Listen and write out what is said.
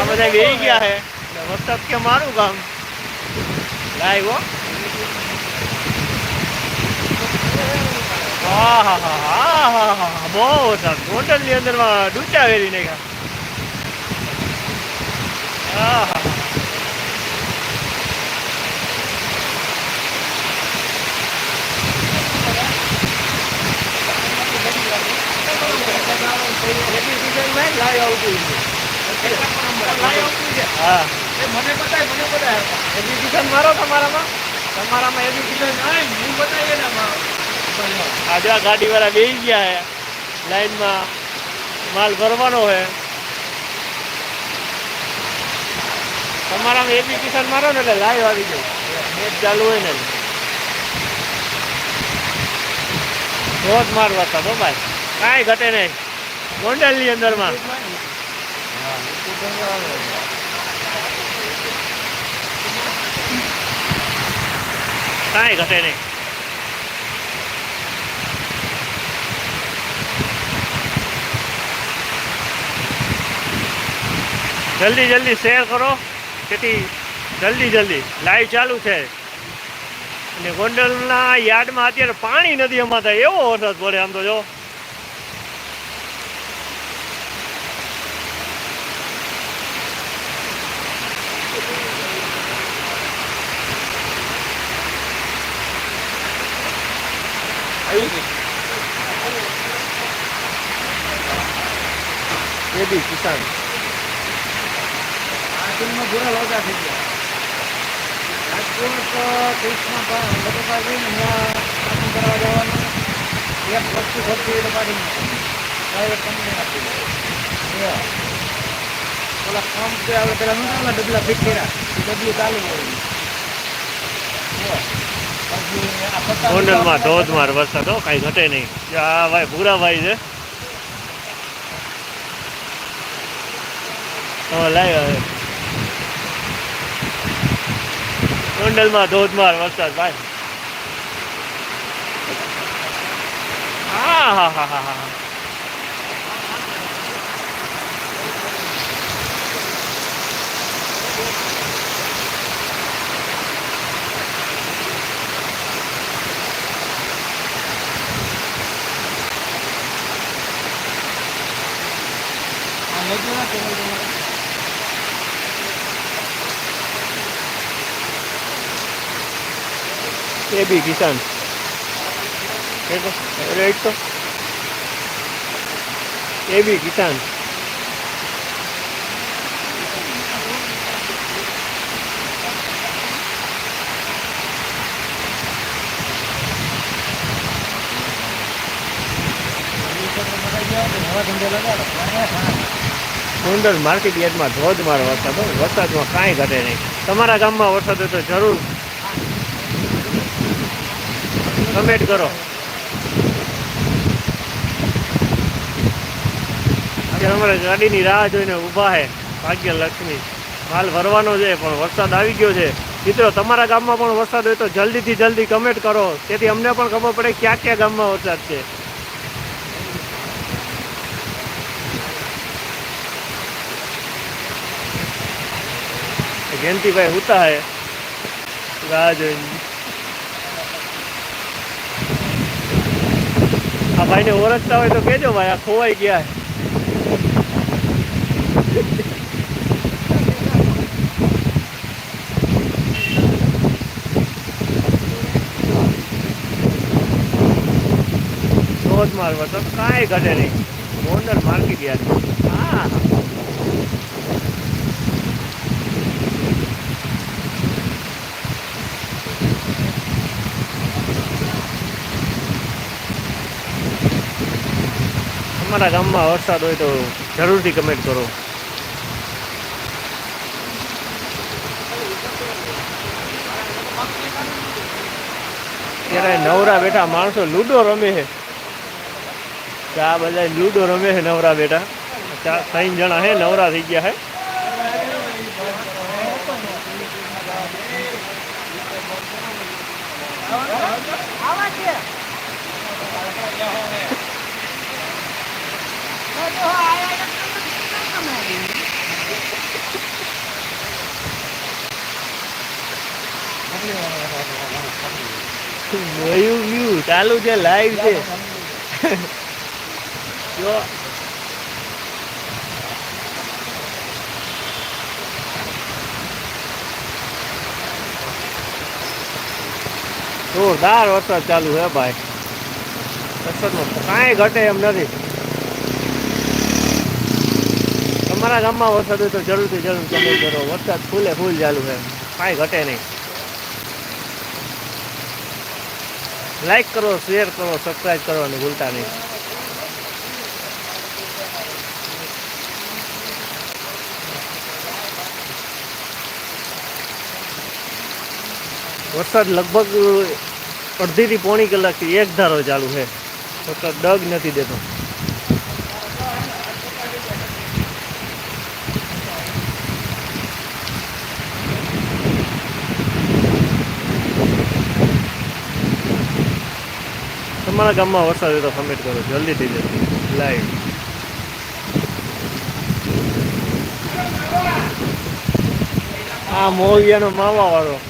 આ બધા બેહી ગયા છે ને વરસાદ કે મારું કામ લાઈવ હો હા હા હા હા હા હા બહુ વરસાદ હોટલની અંદરમાં ડૂચા વેરી નાખ્યા હા હા લાઈવ આવતું હા મને બતાય મારો તમારામાં તમારામાં એજ્યુકેશન હું બતાવીએ ને આજે ગાડીવાળા બેસી ગયા હે. લાઈનમાં માલ ભરવાનો હે. તમારામાં એપ્લિકેશન મારો ને એટલે લાઈવ આવી જાય નેટ ચાલુ હોય ને. રોજ મારવા હતા તો કાંઈ ઘટે નહીં. ગોંડલની અંદરમાં. કાંઈ ઘટે નહીં જલ્દી જલ્દી શેર કરો. તેથી જલ્દી જલ્દી. લાઈવ ચાલુ છે. અને ગોંડલના યાર્ડમાં અત્યારે પાણી નથી અમાતા એવો વરસાદ પડે આમ તો જો. એ બી કિસાન. આ ટીમમાં પૂરા થઈ ગયા. રાજકોટ દેશમાં પણ લગભગ જઈને ત્યાં કામ કરવા જવાનું. એક વસ્તુ પ્રાઇવેટ કંપની આપી દે. એ પંપ જે આવે પેલા નહોતા ડબલા ફિટ કર્યા? એ ડબલું ચાલુ હોય ગોંડલમાં ધોધમાર વરસાદ હો કાંઈ ઘટે નહીં. આ ભાઈ ભૂરાભાઈ છે. હવે લાવ્યા હવે ગોંડલમાં ધોધમાર વરસાદ ભાઈ હા હા હા હા હા આ લેજો ના ચેનલ તમારે એ બી કિસાન રેટ તો એ બી કિસાન ગોંડલ માર્કેટ યાર્ડમાં ધોધમાર વરસાદ વરસાદમાં કાંઈ ઘટે નહીં. તમારા ગામમાં વરસાદ હોય તો જરૂર કમેન્ટ કરો. અત્યારે અમારે ગાડીની રાહ જોઈને ઊભા છે ભાગ્યલક્ષ્મી. માલ ભરવાનો છે, પણ વરસાદ આવી ગયો છે. મિત્રો, તમારા ગામમાં પણ વરસાદ હોય તો જલ્દીથી જલ્દી કમેન્ટ કરો. તેથી અમને પણ ખબર પડે ક્યાં ક્યાં ગામમાં વરસાદ છે. જયંતિભાઈ હુતા હે. રાહ જોઈને. ભાઈને ઓળખતા હોય તો કેજો ભાઈ, આ ખોવાઈ ગયા છે. ધોધમાર વરસાદ કાંઈ ઘટે નહીં. ગોંડલ માર્કેટ ગયા હા તમારા ગામમાં વરસાદ હોય તો જરૂરથી કમેન્ટ કરો. ત્યારે નવરા બેઠા, માણસો લૂડો રમે છે. આ બધા લૂડો રમે છે નવરા બેઠા. ચાર ત્રણ જણા હે નવરા થઈ ગયા હે ગયું ચાલુ છે લાઈવ છે જો જોરદાર વરસાદ ચાલુ છે ભાઈ. વરસાદમાં કાંઈ ઘટે એમ નથી. તમારા ગામમાં વરસાદ હોય તો જરૂરથી જરૂર તમે કરો. વરસાદ ફૂલે ફૂલ ચાલુ છે. કાંઈ ઘટે નહીં. લાઈક કરો શેર કરો સબસ્ક્રાઈબ કરવાનું ભૂલતા નહીં. વરસાદ લગભગ અડધીથી પોણી કલાકથી એક ધારો ચાલુ છે. વરસાદ ડગ નથી દેતો. તમારા ગામમાં વરસાદ હોય તો કમેન્ટ કરો. જલ્દી લાઈવ આ મોવિયાનો માવા વાળો.